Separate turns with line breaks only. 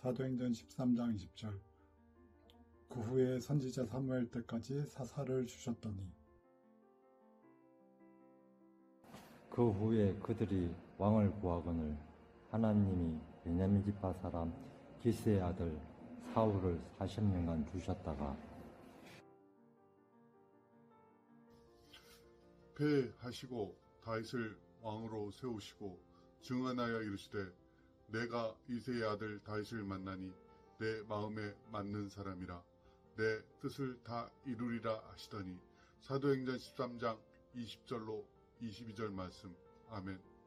사도행전 13장 20절. 그 후에 선지자 사무엘 때까지 사사를 주셨더니
그 후에 그들이 왕을 구하거늘 하나님이 베냐민 지파 사람 기스의 아들 사울을 40년간 주셨다가
패하시고 다윗을 왕으로 세우시고 증언하여 이르시되 내가 이세의 아들 다윗을 만나니 내 마음에 맞는 사람이라. 내 뜻을 다 이루리라 하시더니 사도행전 13장 20절로 22절 말씀. 아멘